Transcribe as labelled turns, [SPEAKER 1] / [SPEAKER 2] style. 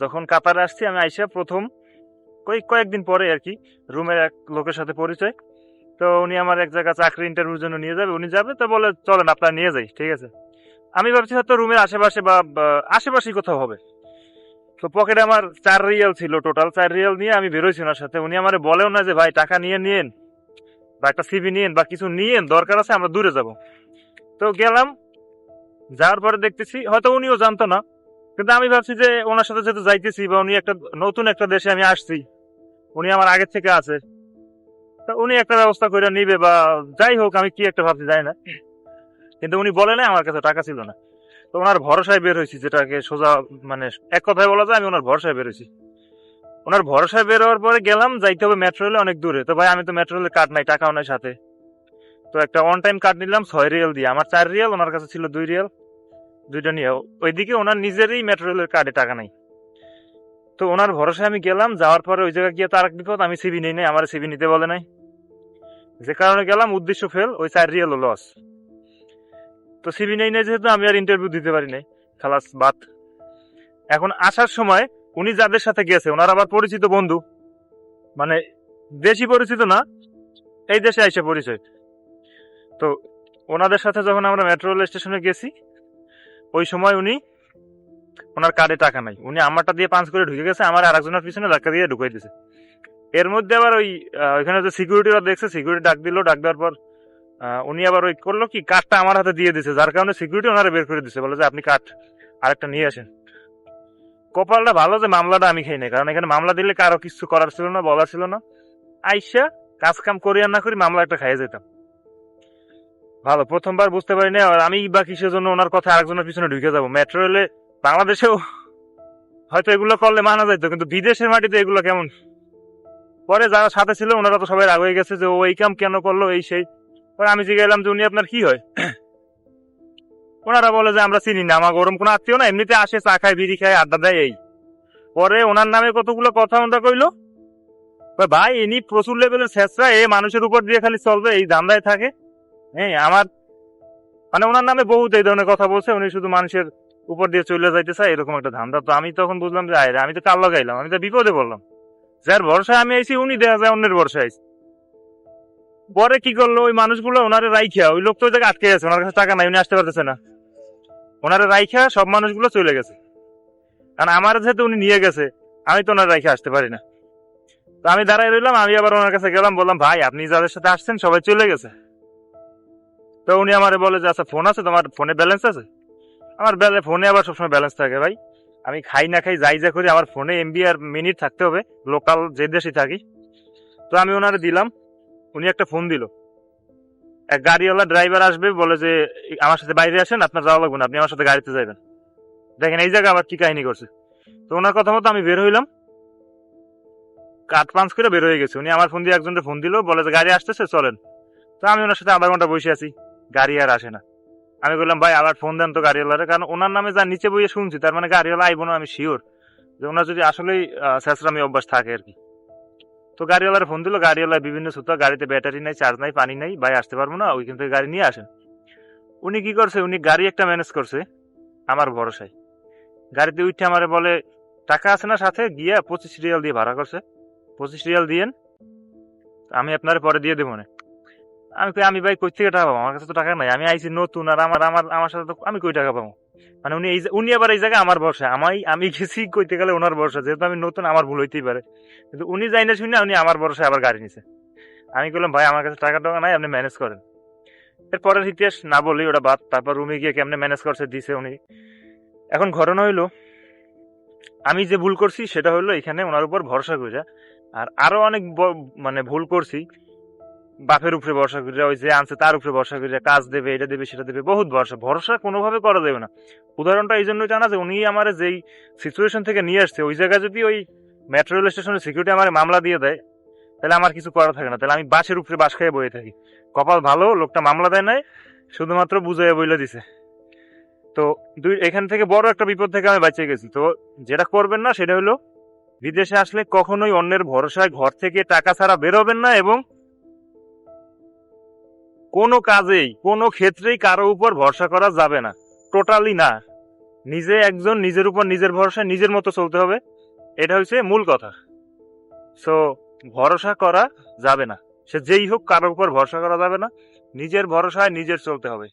[SPEAKER 1] যখন কাতারে আসছি, আমি আইসা প্রথম কয়েক, কয়েকদিন পরে আর কি রুমের এক লোকের সাথে পরিচয়। তো উনি আমার এক জায়গায় চাকরি ইন্টারভিউর জন্য নিয়ে যাবে। উনি যাবে, তো বলে, চলেন, আপনার নিয়ে যাই। ঠিক আছে? আমি ভাবছি হয়তো রুমের আশেপাশে বা বা, আশেপাশেই কোথাও হবে। তো পকেটে আমার চার রিয়াল ছিল টোটাল চার রিয়াল নিয়ে আমি বেরোইছি ওনার সাথে। উনি আমার বলেও না যে, ভাই, টাকা নিয়ে নিয়েন বা একটা সিবি নিয়েন বা কিছু নিয়েন, দরকার আছে, আমরা দূরে যাব। তো গেলাম, যাওয়ার পরে দেখতেছি, হয়তো উনিও জানতো না। কিন্তু আমি ভাবছি যে ওনার সাথে যেহেতু যাইতেছি বা উনি একটা নতুন একটা দেশে আমি আসছি, উনি আমার আগের থেকে আছে। তা উনি একটা ব্যবস্থা করে নিবে বা যাই হোক, আমি কি একটা ভাবছি যাই না। কিন্তু উনি বলে না আমার কাছে টাকা ছিল না। তো ওনার ভরসায় বের হয়েছি, যেটাকে সোজা মানে এক কথায় বলা যায় আমি ওনার ভরসায় বের হয়েছি। ওনার ভরসায় বের হওয়ার পরে গেলাম, যাইতে হবে মেট্রো রেলে অনেক দূরে। তো ভাই, আমি তো মেট্রো রেলের কার্ড নাই, টাকাও নাই সাথে। তো একটা অন টাইম কার্ড নিলাম, ছয় রিয়াল দিয়ে। আমার চার রিয়াল ওনার কাছে ছিল দুই রিয়াল দুইটা নিয়ে ওইদিকে ওনার নিজেরই মেট্রো রেলের কার্ডে টাকা নাই। তো ওনার ভরসায় আমি গেলাম, যাওয়ার পরে ওই জায়গায় গিয়ে তার বিপদ, আমি সিবি নেই, নাই, আমার সিবি নিতে বলে নাই। যে কারণে গেলাম, উদ্দেশ্য ফেল ওই চার রিয়াল লস তো সিবি নেই, নাই, যেহেতু আমি আর ইন্টারভিউ দিতে পারি নাই, খালাস বাদ এখন আসার সময় উনি যাদের সাথে গেছে, ওনার আবার পরিচিত বন্ধু। মানে বেশি পরিচিত না, এই দেশে আইসে পরিচয়। তো ওনাদের সাথে যখন আমরা মেট্রো রেল স্টেশনে গেছি ওই সময় উনি ওনার কার্ডে টাকা নাই। উনি আমারটা দিয়ে পাঞ্চ করে ঢুকে গেছে, আমার আরেকজনের পিছনে ধাক্কা দিয়ে ঢুকাই দিয়েছে এর মধ্যে আবার ওই ওইখানে যে সিকিউরিটিরা দেখছে সিকিউরিটি ডাক দিল, ডাক দেওয়ার পর উনি আবার ওই করল কি কার্ডটা আমার হাতে দিয়ে দিছে, যার কারণে সিকিউরিটি ওনারা বের করে দিছে, বলে যে আপনি কার্ড আরেকটা নিয়ে আসেন। কপালটা ভালো যে মামলাটা আমি খাই নাই, কারণ এখানে মামলা দিলে কারও কিছু করার ছিল না, বলার ছিল না। আইসা কাজ কাম করি আর না করি মামলা একটা খাইয়ে যেতাম। ভালো, প্রথমবার বুঝতে পারি না আর আমি বা কিসের জন্য ওনার কথা আরেকজনের পিছনে ঢুকে যাব। মেট্রো রেলে বাংলাদেশেও হয়তো এগুলো করলে মানা যাইতো, কিন্তু বিদেশের মাটিতে এগুলো কেমন? পরে যারা সাথে ছিল, ওনারা তো সবাই রাগ হয়ে গেছে যে, ও, এই কাম কেন করল? এই সেই। পরে আমি জিজ্ঞাসলাম যে, উনি আপনার কি হয়? ওনারা বলে যে, আমরা চিনি না, আমার গরম কোনো আত্মীয় না এমনিতে আসে, চা খায়, বিড়ি খায়, আড্ডা দেয়, এই। পরে ওনার নামে কতগুলো কথা ওনারা কইলো? ভাই, ইনি প্রচুর লেভেলের ছেঁচড়া, এ মানুষের উপর দিয়ে খালি চলবে, এই ধান্দায় থাকে। হ্যাঁ আমার মানে ওনার নামে বহুত এই ধরনের কথা বলছে, উনি শুধু মানুষের উপর দিয়ে চলে যাইতে চায় এরকম একটা ধান্দা। তো আমি তখন বুঝলাম যে, আয় আমি তো কাল লাগাইলাম, আমি তো বিপদে বললাম যার ভরসায় আমি আইছি, উনি দেখা যায় অন্যের ভরসায় আইছি। পরে কি করল, ওই মানুষগুলো ওনারে রাইখা, ওই লোক তো ওই জায়গায় আটকে গেছে, ওনার কাছে টাকা নাই, উনি আসতে পারতেছে না। ওনারে রাইখা, সব মানুষগুলো চলে গেছে। কারণ আমার যেহেতু উনি নিয়ে গেছে, আমি তো ওনার রাইখা আসতে পারি না। তো আমি দাঁড়াই রইলাম, আমি আবার ওনার কাছে গেলাম, বললাম, ভাই, আপনি যাদের সাথে আসছেন, সবাই চলে গেছে। তো উনি আমারে বলে যে আচ্ছা ফোন আছে তোমার? ফোনে ব্যালেন্স আছে? আমার বেলে ফোনে আবার সবসময় ব্যালেন্স থাকে ভাই। আমি খাই না খাই যাই যা করি, আমার ফোনে এমবি আর মিনিট থাকতে হবে লোকাল যে দেশে থাকি। তো আমি ওনারে দিলাম, উনি একটা ফোন দিল। এক গাড়িওয়ালা ড্রাইভার আসবে, বলে যে, আমার সাথে বাইরে আসেন, আপনার যাওয়া লাগবে না, আপনি আমার সাথে গাড়িতে যাবেন দেখেন এই জায়গায় আবার কি কাহিনী করছে। তো ওনার কথা মতো আমি বের হইলাম। কাঠ পাঞ্চ করে বের হয়ে গেছে। উনি আমার ফোন দিয়ে একজনকে ফোন দিল, বলে যে, গাড়ি আসতেছে, চলেন। তো আমি ওনার সাথে আধা ঘণ্টা বসে আছি। গাড়ি আর আসে না। আমি বললাম, ভাই, আবার ফোন দেন তো গাড়িওয়ালারে। কারণ ওনার নামে যা নিচে বইয়ে শুনছি, তার মানে গাড়িওয়ালা আইব না, আমি শিওর যে ওনার যদি আসলেই শেষরামি অভ্যাস থাকে আর কি। তো গাড়িওয়ালার ফোন দিল গাড়িওয়ালা বিভিন্ন সুতা গাড়িতে ব্যাটারি নাই চার্জ নাই, পানি নাই, ভাই, আসতে পারব না, ওইখান থেকে গাড়ি নিয়ে আসেন। উনি কি করছে, উনি গাড়ি একটা ম্যানেজ করছে, আমার ভরসায়। গাড়িতে উঠে আমারে বলে, টাকা আছে না সাথে? গিয়া পঁচিশ রিয়াল দিয়ে ভাড়া করছে। পঁচিশ রিয়াল দিয়েন, আমি আপনার পরে দিয়ে দেবো না। আমি কই, আমি ভাই কই থেকে টাকা পাবো? আমার কাছে তো টাকা নাই। আমি আইছি নতুন আর আমার আমার আমার সাথে তো আমি কই টাকা পাবো? মানে উনি এই উনি আবার এই জায়গায় আমার ভরসা। আমি আমি গেছি কইতে গেলে ওনার ভরসা। যেহেতু আমি নতুন, আমার ভুল হইতেই পারে। কিন্তু উনি যাই না শুনে উনি আমার ভরসায় আবার গাড়ি নিছে। আমি বললাম ভাই, আমার কাছে টাকা টাকা নাই, আপনি ম্যানেজ করেন। এর পরের ইতিহাস না বলি ওটা বাদ। তারপর রুমে গিয়ে কেমনে ম্যানেজ করছে দিছে উনি। এখন ঘটনা হইল, আমি যে ভুল করছি সেটা হলো এখানে ওনার উপর ভরসা করে আর আরও অনেক মানে ভুল করছি। বাপের উপরে ভরসা করে, ওই যে আনছে তার উপরে ভরসা করে, কাজ দেবে, এটা দেবে, সেটা দেবে, বহুত ভরসা। ভরসা কোনোভাবে করা যাবে না। উদাহরণটা এই জন্য জানা যে উনি আমার যেই সিচুয়েশন থেকে নিয়ে আসছে, ওই জায়গায় যদি ওই মেট্রো রেল স্টেশনের সিকিউরিটি আমার মামলা দিয়ে দেয়, তাহলে আমার কিছু করা থাকে না। তাহলে আমি বাসের উপরে বাস খেয়ে বয়ে থাকি। কপাল ভালো, লোকটা মামলা দেয় নাই, শুধুমাত্র বুঝাইয়া বইলে দিছে। তো দুই, এখান থেকে বড় একটা বিপদ থেকে আমি বাঁচিয়ে গেছি। তো যেটা করবেন না, সেটা হলো, বিদেশে আসলে কখনোই অন্যের ভরসায় ঘর থেকে টাকা ছাড়া বেরোবেন না এবং কোনো কাজেই, কোনো ক্ষেত্রেই কারও উপর ভরসা করা যাবে না। টোটালি না। নিজে একজন নিজের উপর নিজের ভরসা নিজের মতো চলতে হবে, এটা হচ্ছে মূল কথা। সো ভরসা করা যাবে না। সে যেই হোক কারোর উপর ভরসা করা যাবে না, নিজের ভরসায় নিজের চলতে হবে।